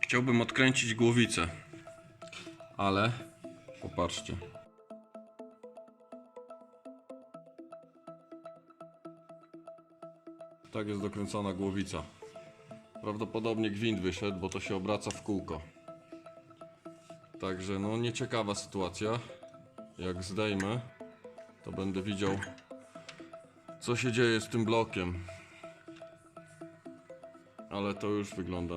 Chciałbym odkręcić głowicę. Ale popatrzcie. Tak jest dokręcona głowica. Prawdopodobnie gwint wyszedł, bo to się obraca w kółko. Także no nieciekawa sytuacja. Jak zdejmę, to będę widział co się dzieje z tym blokiem. Ale to już wygląda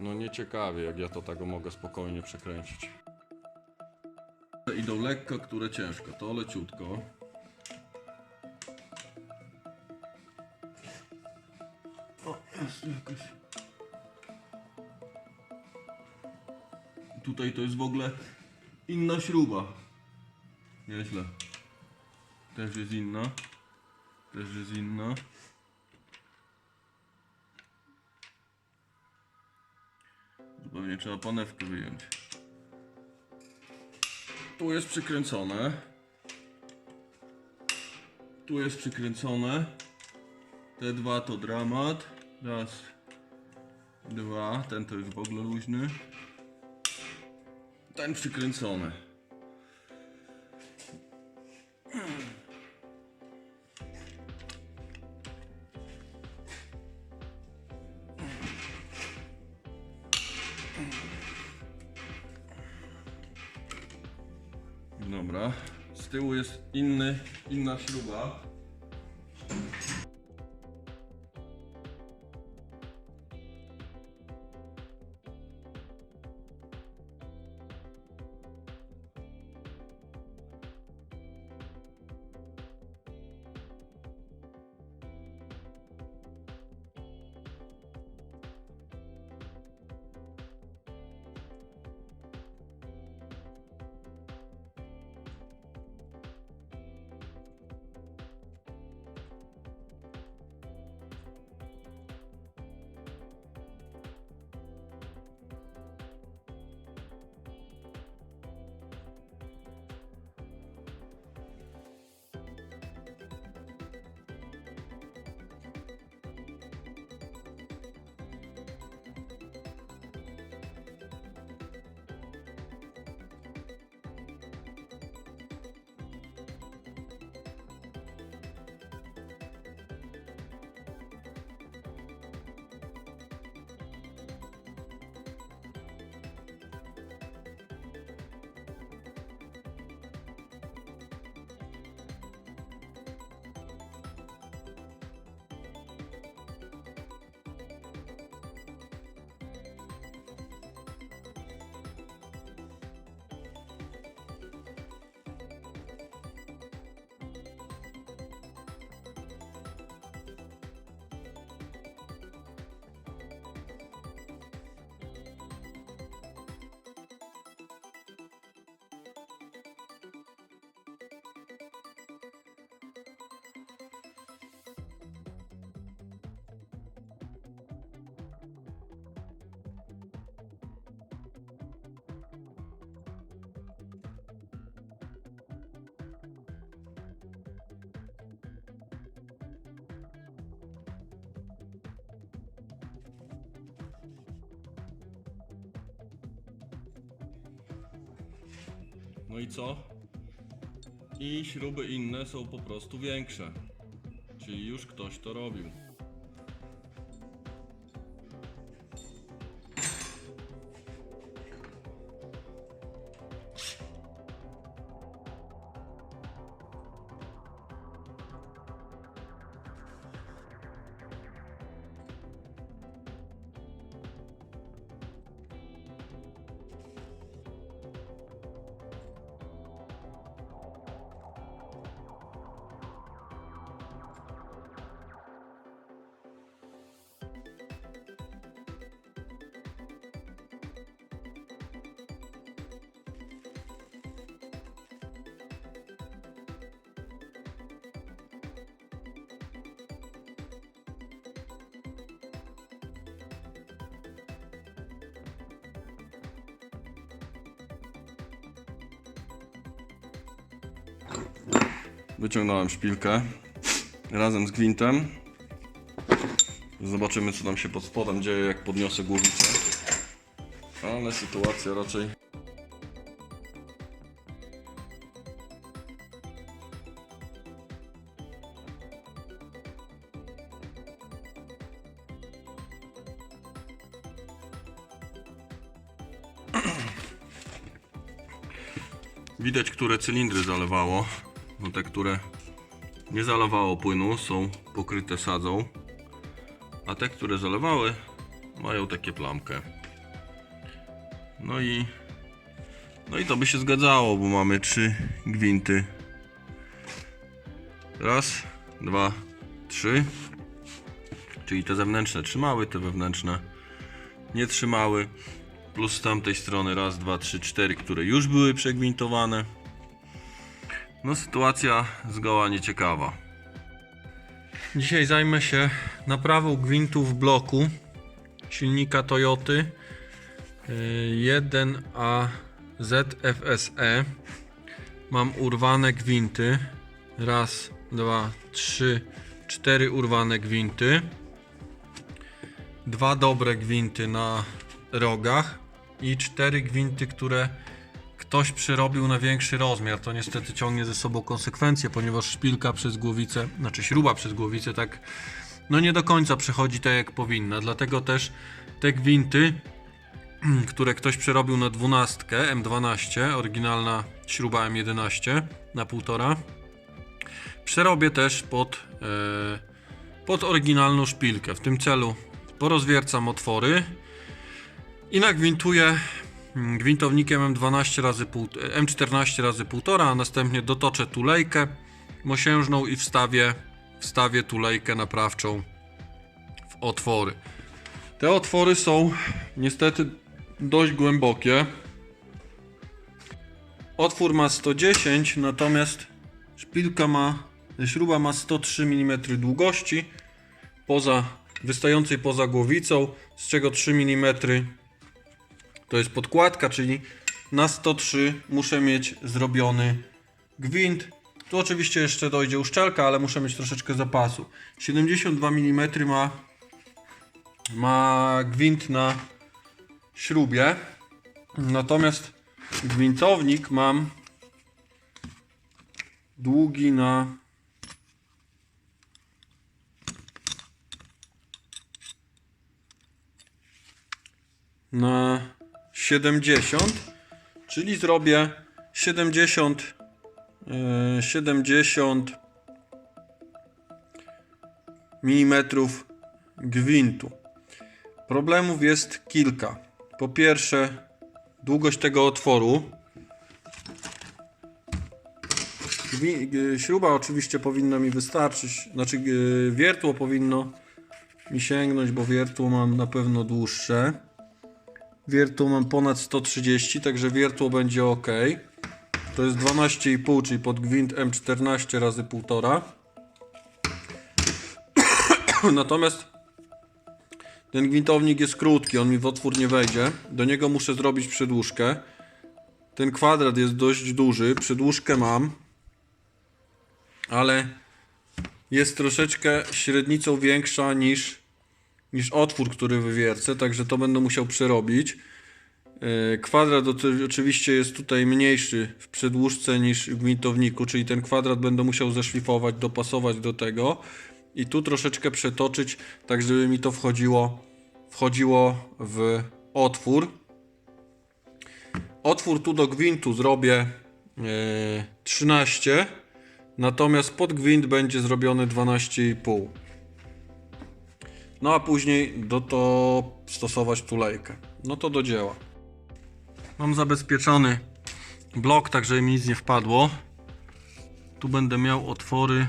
no nieciekawie, jak ja to tak mogę spokojnie przekręcić. Idą lekko, które ciężko. To leciutko. O, jest jakoś. Tutaj to jest w ogóle inna śruba. Nieźle. Też jest inna. Też jest inna. Zupełnie trzeba panewkę wyjąć. Tu jest przykręcone. Tu jest przykręcone. Te dwa to dramat. Raz, dwa. Ten to już w ogóle luźny. Ten przykręcony. Inna No i co? I śruby inne są po prostu większe. Czyli już ktoś to robił. Wyciągnąłem szpilkę razem z gwintem. Zobaczymy co tam się pod spodem dzieje jak podniosę głowicę. Ale sytuacja raczej Widać, które cylindry zalewało. No te, które nie zalewało płynu, są pokryte sadzą. A te, które zalewały, mają takie plamkę. No i no i to by się zgadzało, bo mamy trzy gwinty. Raz, dwa, trzy. Czyli te zewnętrzne trzymały, te wewnętrzne nie trzymały. Plus z tamtej strony raz, dwa, trzy, cztery, które już były przegwintowane. No sytuacja zgoła nieciekawa. Dzisiaj zajmę się naprawą gwintu w bloku silnika Toyoty y, 1A ZFSE. Mam urwane gwinty. Raz, dwa, trzy, cztery urwane gwinty. Dwa dobre gwinty na rogach i cztery gwinty, które ktoś przerobił na większy rozmiar. To niestety ciągnie ze sobą konsekwencje, ponieważ szpilka przez głowicę, znaczy śruba przez głowicę tak no nie do końca przechodzi tak jak powinna. Dlatego też te gwinty, które ktoś przerobił na 12 M12, oryginalna śruba M11 na 1,5, przerobię też pod, e, pod oryginalną szpilkę. W tym celu porozwiercam otwory i nagwintuję mm, gwintownikiem M12 razy pół, M14 razy 1,5, a następnie dotoczę tulejkę mosiężną i wstawię, wstawię tulejkę naprawczą w otwory. Te otwory są niestety dość głębokie. Otwór ma 110, natomiast szpilka ma, śruba ma 103 mm długości poza, wystającej poza głowicą, z czego 3 mm to jest podkładka, czyli na 103 muszę mieć zrobiony gwint. Tu oczywiście jeszcze dojdzie uszczelka, ale muszę mieć troszeczkę zapasu. 72 mm ma, ma gwint na śrubie, natomiast gwintownik mam długi na na 70, czyli zrobię 70 e, 70 mm gwintu. Problemów jest kilka. Po pierwsze, długość tego otworu. E, Śruba oczywiście powinna mi wystarczyć, znaczy e, wiertło powinno mi sięgnąć, bo wiertło mam na pewno dłuższe. Wiertło mam ponad 130, także wiertło będzie ok. To jest 12,5, czyli pod gwint M14 razy 1,5. Natomiast ten gwintownik jest krótki, on mi w otwór nie wejdzie. Do niego muszę zrobić przedłużkę. Ten kwadrat jest dość duży, przedłużkę mam, ale jest troszeczkę średnicą większa niż niż otwór, który wywiercę, także to będę musiał przerobić. E, Kwadrat oczy- oczywiście jest tutaj mniejszy w przedłużce niż w gwintowniku, czyli ten kwadrat będę musiał zeszlifować, dopasować do tego i tu troszeczkę przetoczyć, tak żeby mi to wchodziło, wchodziło w otwór. Otwór tu do gwintu zrobię e, 13, natomiast pod gwint będzie zrobiony 12,5. No a później do to stosować tulejkę. No to do dzieła. Mam zabezpieczony blok, tak żeby mi nic nie wpadło. Tu będę miał otwory.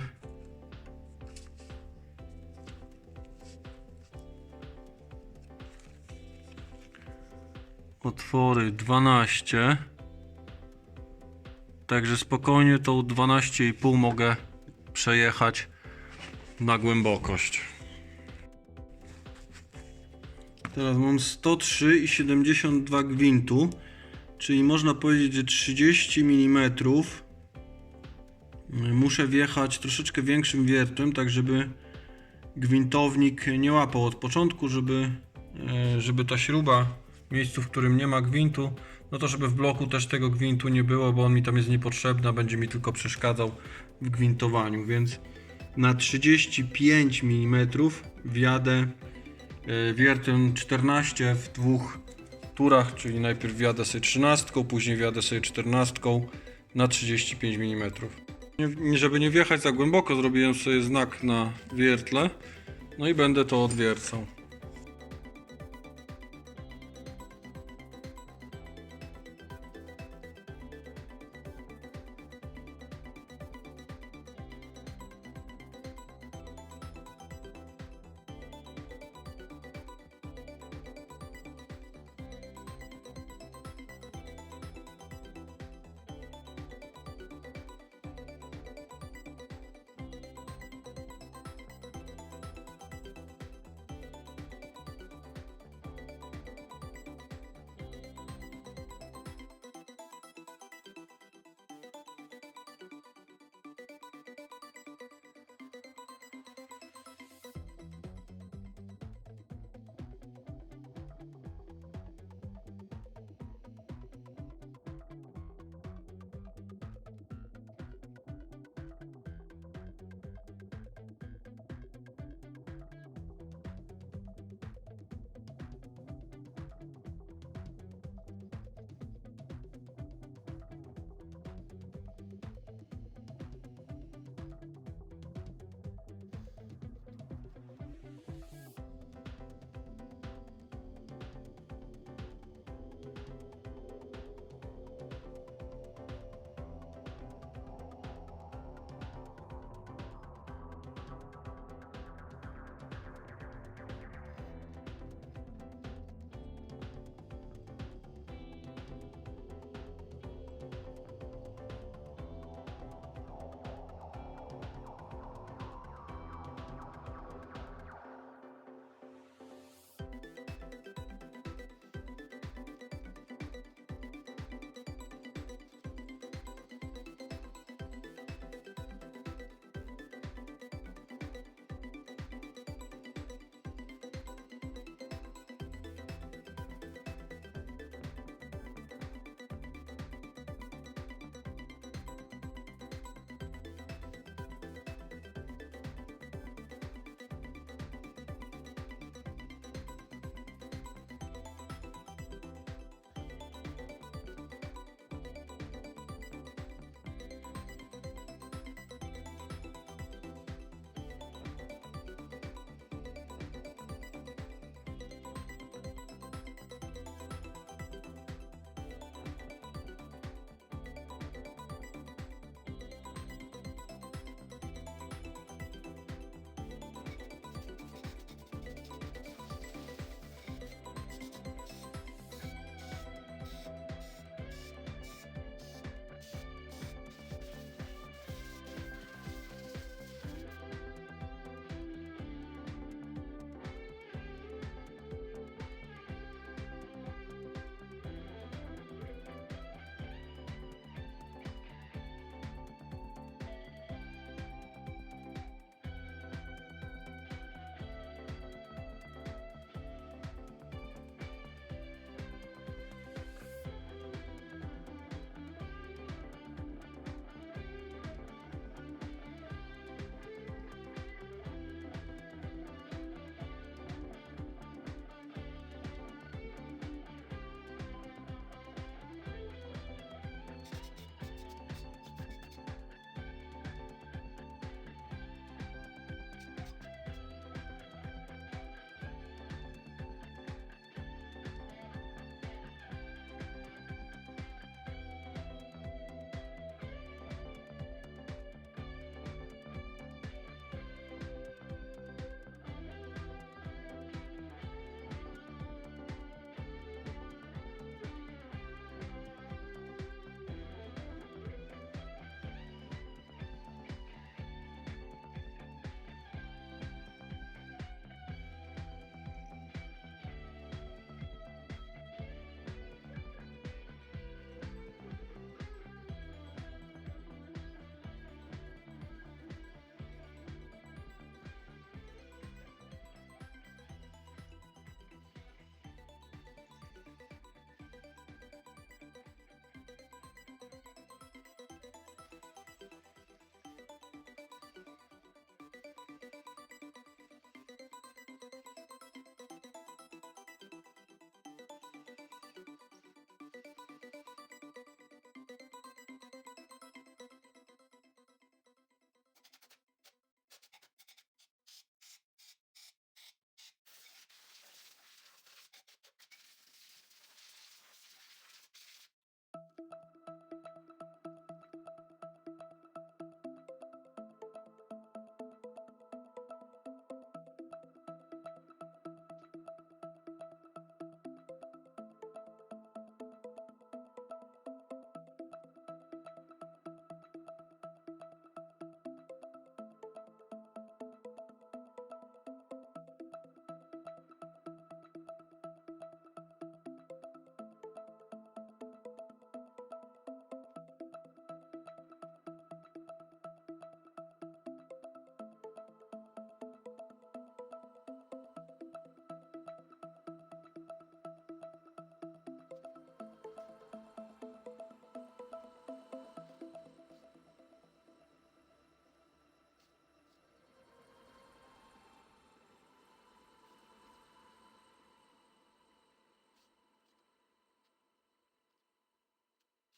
Otwory 12. Także spokojnie tą 12,5 mogę przejechać na głębokość. Teraz mam 103,72 gwintu, czyli można powiedzieć, że 30 mm muszę wjechać troszeczkę większym wiertłem, tak żeby gwintownik nie łapał od początku, żeby, e, żeby ta śruba miejscu, w którym nie ma gwintu, no to żeby w bloku też tego gwintu nie było, bo on mi tam jest niepotrzebny, będzie mi tylko przeszkadzał w gwintowaniu, więc na 35 mm wjadę e, wiertłem 14 w dwóch turach, czyli najpierw wjadę sobie 13, później wjadę sobie 14 na 35 mm. Nie- żeby nie wjechać za głęboko, zrobiłem sobie znak na wiertle, no i będę to odwiercał.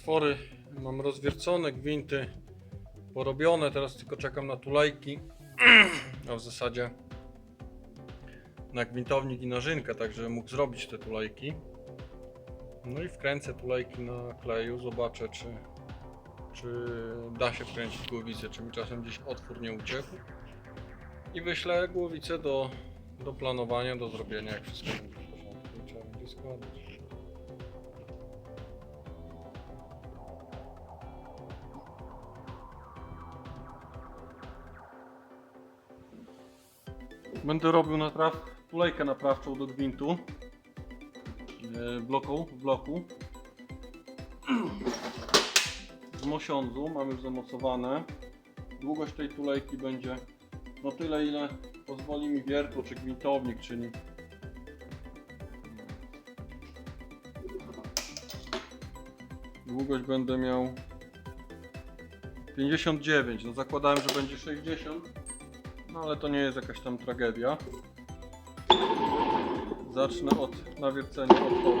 Otwory mam rozwiercone, gwinty porobione, teraz tylko czekam na tulejki, a w zasadzie na gwintownik i na żynkę, tak żeby mógł zrobić te tulejki. No i wkręcę tulejki na kleju, zobaczę czy, czy da się wkręcić głowicę, czy mi czasem gdzieś otwór nie uciekł. I wyślę głowicę do, do planowania, do zrobienia, jak wszystko będzie w porządku i trzeba będzie składać. Będę robił napraw, tulejkę naprawczą do gwintu. E, bloku, w bloku. Z mosiądzu, mam już zamocowane. Długość tej tulejki będzie no tyle ile pozwoli mi wiertło czy gwintownik czyli długość będę miał 59, no zakładałem, że będzie 60 no ale to nie jest jakaś tam tragedia. Zacznę od nawiercenia otworu.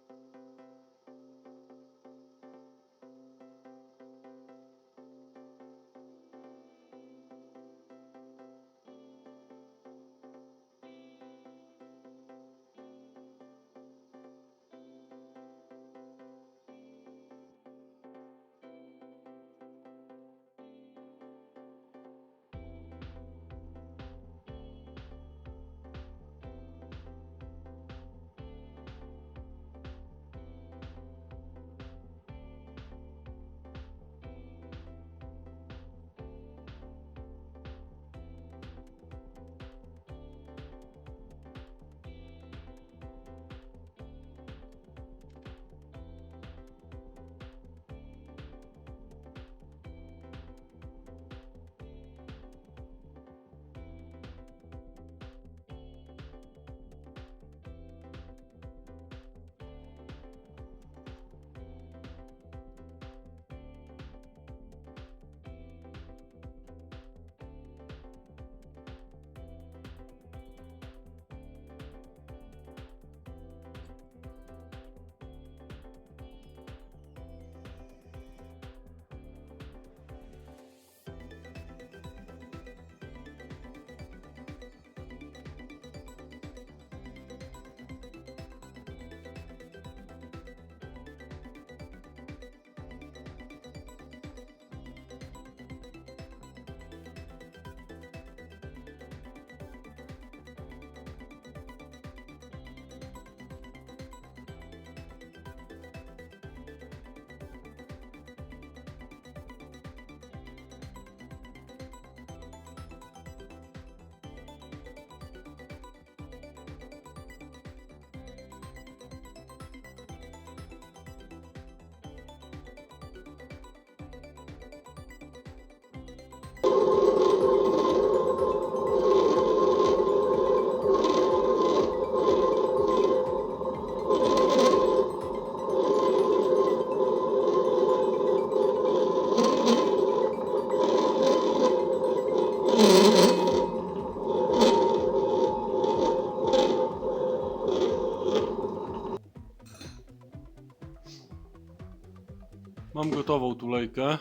Gotową tulejkę.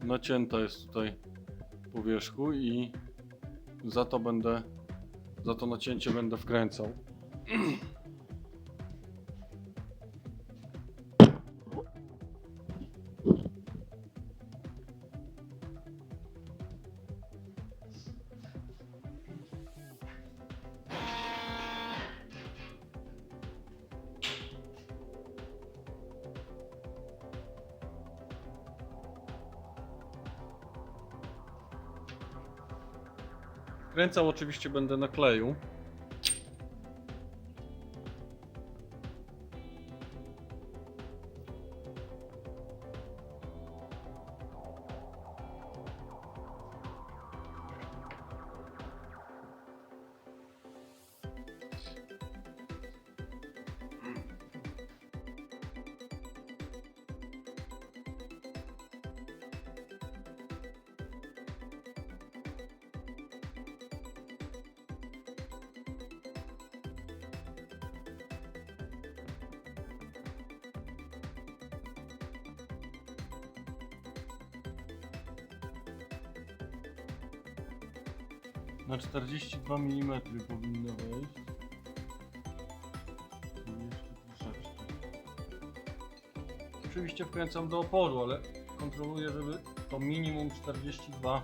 Nacięta jest tutaj po wierzchu i za to będę, za to nacięcie będę wkręcał. Kręcał oczywiście będę na kleju. Na 42 mm powinno wejść. Jeszcze troszeczkę. Oczywiście wkręcam do oporu, ale kontroluję, żeby to minimum 42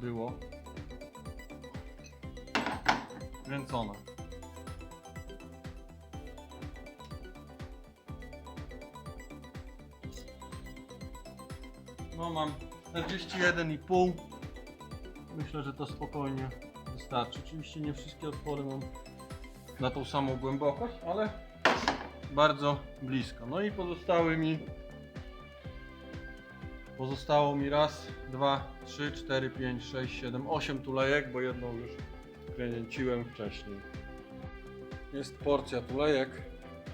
było wkręcone. No mam 41,5 Myślę, że to spokojnie wystarczy. Oczywiście nie wszystkie otwory mam na tą samą głębokość, ale bardzo blisko. No i pozostały mi pozostało mi raz, dwa, trzy, cztery, pięć, sześć, siedem, osiem tulejek, bo jedną już kręciłem wcześniej. Jest porcja tulejek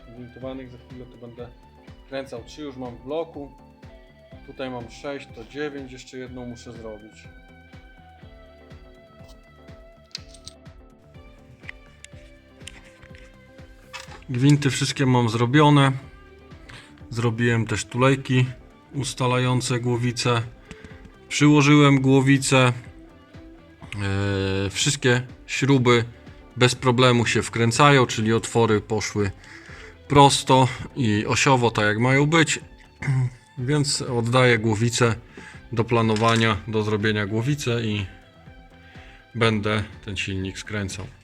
gwintowanych, za chwilę to będę kręcał. Trzy już mam w bloku. Tutaj mam 6, to 9, jeszcze jedną muszę zrobić. Gwinty wszystkie mam zrobione. Zrobiłem też tulejki ustalające głowicę. Przyłożyłem głowicę. Eee, wszystkie śruby bez problemu się wkręcają, czyli otwory poszły prosto i osiowo, tak jak mają być. Więc oddaję głowicę do planowania, do zrobienia głowicy i będę ten silnik skręcał.